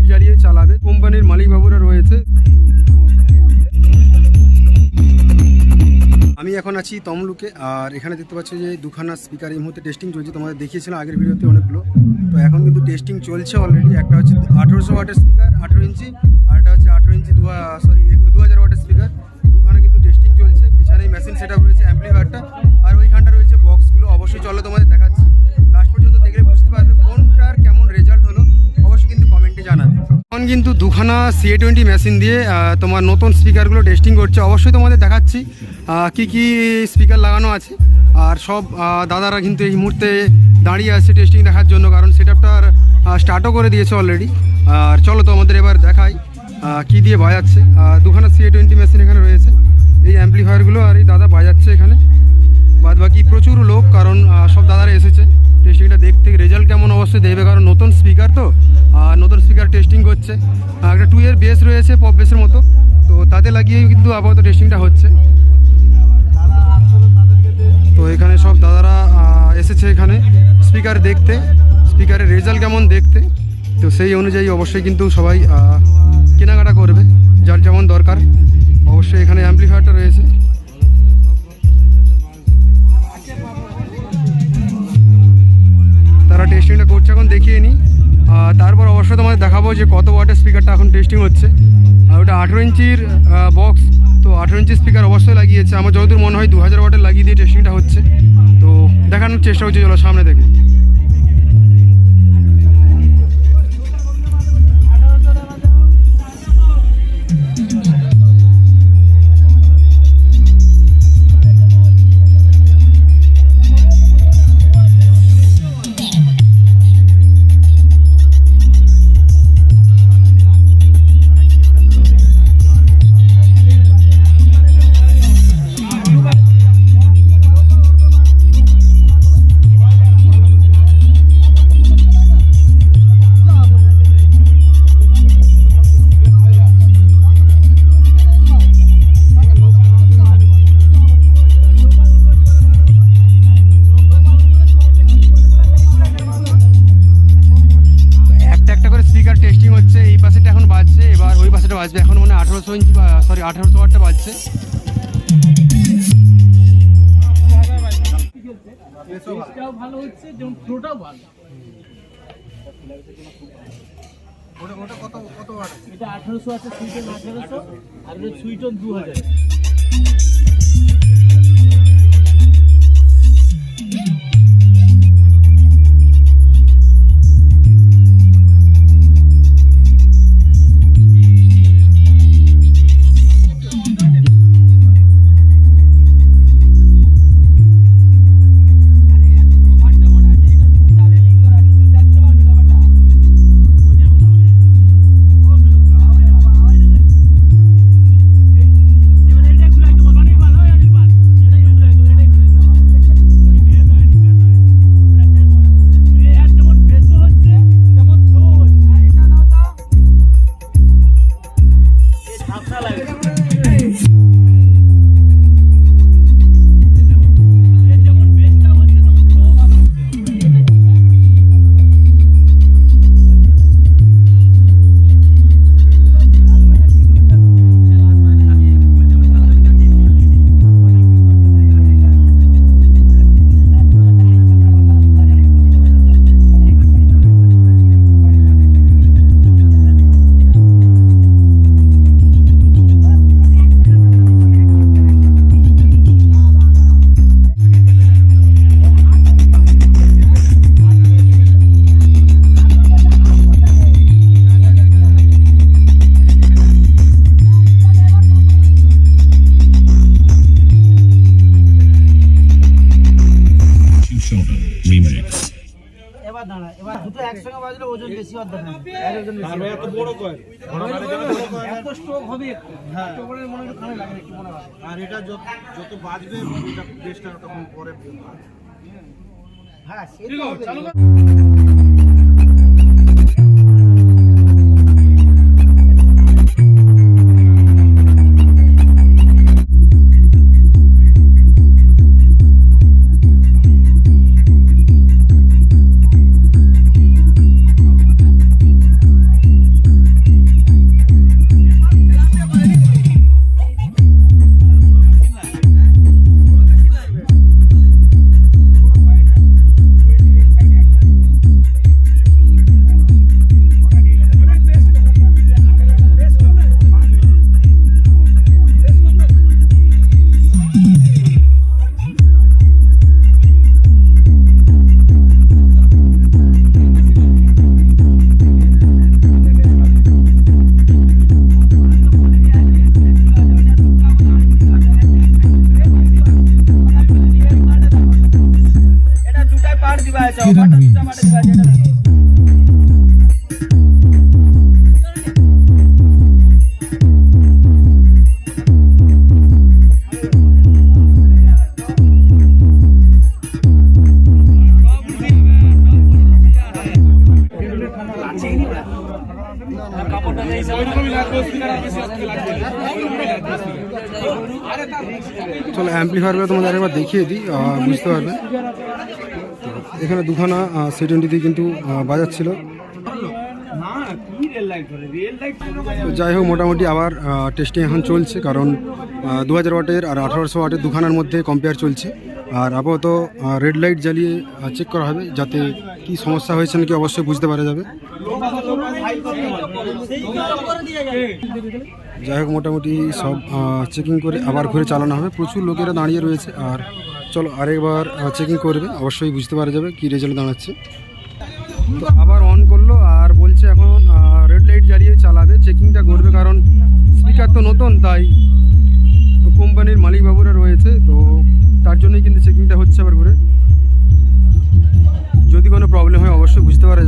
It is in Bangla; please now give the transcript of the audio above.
লাইট জ্বালিয়ে চালাবে। কোম্পানির মালিক বাবুরা রয়েছে। আমি এখন আছি তমলুকে, আর এখানে দেখতে পাচ্ছি যে দুখানা স্পিকার এই মুহূর্তে টেস্টিং চলছে। তোমাদের দেখিয়েছিলাম আগের ভিডিওতে অনেকগুলো। তো এখন কিন্তু টেস্টিং চলছে অলরেডি একটা হচ্ছে আঠেরোশো ওয়াটের স্পিকার আঠেরো ইঞ্চি, আর একটা হচ্ছে আঠেরো ইঞ্চি দু সরি দু হাজার ওয়াটের স্পিকার দুখানে কিন্তু টেস্টিং চলছে। পিছনে মেশিন সেট আপ রয়েছে অ্যাম্পলিফায়ারটা আর ওইখানটা রয়েছে বক্সগুলো অবশ্যই চলো তোমাদের দেখাচ্ছি। কিন্তু দুখানা সিএ টোয়েন্টি মেশিন দিয়ে তোমার নতুন স্পিকারগুলো টেস্টিং করছে। অবশ্যই তোমাদের দেখাচ্ছি কি কি স্পিকার লাগানো আছে। আর সব দাদারা কিন্তু এই মুহূর্তে দাঁড়িয়ে আছে টেস্টিং দেখার জন্য, কারণ সেট আপটার স্টার্টও করে দিয়েছে অলরেডি আর চলো তোমাদের এবার দেখাই কি দিয়ে বাজাচ্ছে। দুখানা সিএ টোয়েন্টি মেশিন এখানে রয়েছে। এই অ্যাম্পলিফায়ারগুলো আর এই দাদা বাজাচ্ছে এখানে। বাদ বাকি প্রচুর লোক, কারণ সব দাদারা এসেছে। টেস্টিংটা দেখতে রেজাল্ট কেমন অবশ্যই দেবে কারণ নতুন স্পিকার তো, আর নতুন স্পিকার টেস্টিং করছে আর একটা টু এর বেস রয়েছে পপ বেসের মতো, তো তাতে লাগিয়েই কিন্তু আপাতত টেস্টিংটা হচ্ছে। তো এখানে সব দাদারা এসেছে এখানে স্পিকার দেখতে স্পিকারের রেজাল্ট কেমন দেখতে, তো সেই অনুযায়ী অবশ্যই কিন্তু সবাই কেনাকাটা করবে, যার যেমন দরকার। অবশ্যই এখানে অ্যাম্পলিফায়ারটা রয়েছে। টেস্টিংটা করছে এখন, দেখিয়ে নিই। তারপর অবশ্যই তোমাদের দেখাবো যে কত ওয়াটের স্পিকারটা এখন টেস্টিং হচ্ছে। আর ওটা আঠেরো ইঞ্চির বক্স তো আঠেরো ইঞ্চি স্পিকার অবশ্যই লাগিয়েছে। আমার যতদূর মনে হয় দু হাজার ওয়াটের লাগিয়ে দিয়ে টেস্টিংটা হচ্ছে। তো দেখানোর চেষ্টা হচ্ছে চলো সামনে থেকে। বাজবে। এখন মনে আঠেরোশো ইঞ্চি সরি আঠেরোশো ওয়াটটা বাজছে। ভালো হচ্ছে যেমন ফ্লোটাও ভালো। কত কত এটা 1800 আছে সুইটন 1800 আর সুইটন 2000 দাঁড়া এবার দুটো একসঙ্গে বাজলে ওজন বেশি হওয়ার দরকার নেই। এক ওজন এত স্ট্রোক হবে স্ট্রোকের মনে হয় কানে লাগে একটু মনে হয়। আর এটা যত যত বাজবে এটা বেশটা তখন পরে হ্যাঁ Kiran Remix. চলো অ্যাম্পলিফায়ারগুলো তোমাদের আরেকবার দেখিয়ে দিই বুঝতে পারবে এখানে দুখানা সি টোয়েন্টিতে কিন্তু বাজাচ্ছিল। যাই হোক, মোটামুটি আবার টেস্টিং এখন চলছে, কারণ দু হাজার ওয়াটের আর আঠারোশো ওয়াটের দুখানার মধ্যে কম্পেয়ার চলছে। আর আপাতত রেড লাইট জ্বালিয়ে চেক করা হবে, যাতে কি সমস্যা হয়েছে নাকি অবশ্যই বুঝতে পারা যাবে। যাই হোক, মোটামুটি সব চেকিং করে আবার ঘুরে চালানো হবে। প্রচুর লোকেরা দাঁড়িয়ে রয়েছে, আর চলো আরেকবার চেকিং করবে, অবশ্যই বুঝতে পারা যাবে কী রেজাল্ট দাঁড়াচ্ছে। তো আবার অন করল আর বলছে এখন রেড লাইট জ্বালিয়ে চালাবে চেকিংটা করবে কারণ স্পিকার তো নতুন, তাই কোম্পানির মালিক বাবুরা রয়েছে, তো তার জন্যই কিন্তু চেকিংটা হচ্ছে আবার করে। যদি কোনো প্রবলেম হয়, অবশ্যই বুঝতে পারা